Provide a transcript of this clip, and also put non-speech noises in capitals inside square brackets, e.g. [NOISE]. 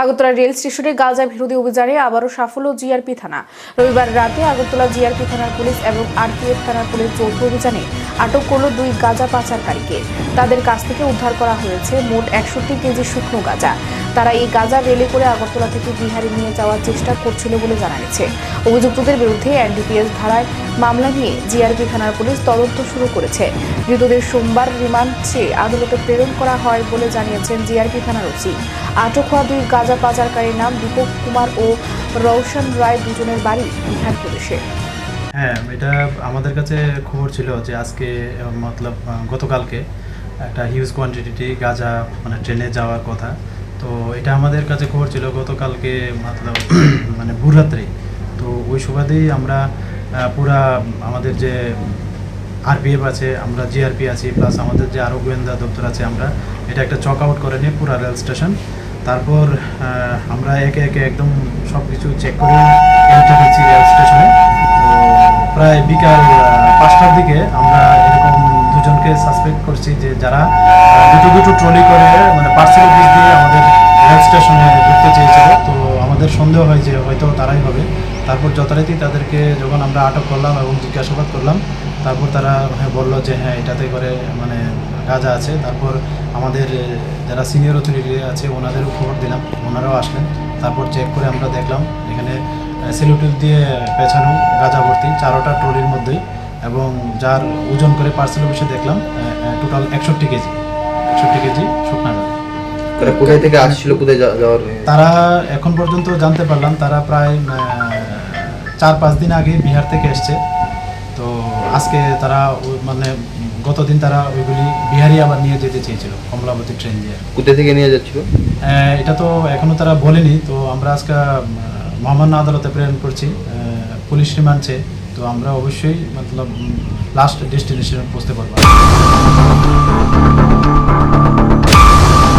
Agartala rail স্টেশনে গাজা বিরোধী অভিযানে আবারও সাফল্য জিআরপি থানা। রবিবার রাতে আগরতলা জিআরপি থানার পুলিশ এবং আরপিএফ থানার পুলিশ যৌথ অভিযানে আটক করল দুই গাজা পাচারকারীকে। তাদের কাছ থেকে উদ্ধার করা হয়েছে মোট একষট্টি কেজি শুকনো গাঁজা। তারা এই গাঁজা রেলে করে আগরতলা থেকে বিহারে নিয়ে যাওয়ার চেষ্টা করছিল বলে জানা গেছে। অভিযুক্তদের বিরুদ্ধে এনডিপিএস ধারায় মামলা নিয়ে জিআরপি থানার পুলিশ তদন্ত শুরু করেছে। মৃতদের সোমবার রিমান্ড চেয়ে আদালতে প্রেরণ করা হয় বলে জানিয়েছেন জিআরপি থানার ওসি। আটক হওয়া দুই গাঁজা পাচারকারীর নাম দীপক কুমার ও রৌশন রায় দুজনের বাড়ি বিহার প্রদেশে। হ্যাঁ এটা আমাদের কাছে খবর ছিল যে আজকে মতলব গতকালকে একটা হিউজ কোয়ান্টিটি গাঁজা মানে ট্রেনে যাওয়ার কথা। তো এটা আমাদের কাছে খবর ছিল গতকালকে মতলব [CLEARS THROAT] মানে ভোররাত্রে। তো ওই সুবাদেই আমরা পুরা আমাদের যে আরপিএফ আছে, আমরা জিআরপি আছি প্লাস আমাদের যে আরও গোয়েন্দা দপ্তর আছে, আমরা এটা একটা চক আউট করে নিয়ে পুরা রেল স্টেশন। তারপর আমরা একে একে একদম সব কিছু চেক করে দিচ্ছি রেল স্টেশনে। তো প্রায় বিকাল পাঁচটার দিকে আমরা এরকম দুজনকে সাসপেক্ট করছি যে যারা দুটো দুটো ট্রলি করে মানে পার্সেল অফিস দিয়ে আমাদের রেল স্টেশনে ঢুকতে চেয়েছিল। তো আমাদের সন্দেহ হয় যে হয়তো তারাই হবে। তারপর যথারীতি তাদেরকে যখন আমরা আটক করলাম এবং জিজ্ঞাসাবাদ করলাম, তারপর তারা হ্যাঁ বলল যে হ্যাঁ এটাতে করে মানে গাঁজা আছে। তারপর আমাদের যারা সিনিয়র অথরিটি আছে, ওনাদেরও খবর দিলাম, ওনারাও আসলেন। তারপর চেক করে আমরা দেখলাম, এখানে সেলুটিল দিয়ে পেছানো গাঁজা ভর্তি চারোটা ট্রলির মধ্যেই। এবং যার ওজন করে পার্সেল অফিসে দেখলাম টোটাল একষট্টি কেজি। একষট্টি কেজি শুকনা গাঁজা তারা কোথায় থেকে আসছিল কোথায় যাওয়ার তারা এখন পর্যন্ত জানতে পারলাম তারা প্রায় চার পাঁচ দিন আগে বিহার থেকে এসছে। তো আজকে তারা মানে গতদিন তারা ওইগুলি বিহারি আবার নিয়ে যেতে চেয়েছিল কমলাবতী ট্রেন দিয়ে। কোথায় থেকে নিয়ে যাচ্ছিল? এটা তো এখনও তারা বলেনি তো আমরা আজকে মহামান্য আদালতে প্রেরণ করছি পুলিশ রিমান্ড চেয়ে। তো আমরা অবশ্যই মতলব লাস্ট ডেস্টিনেশনে পৌঁছতে পারব।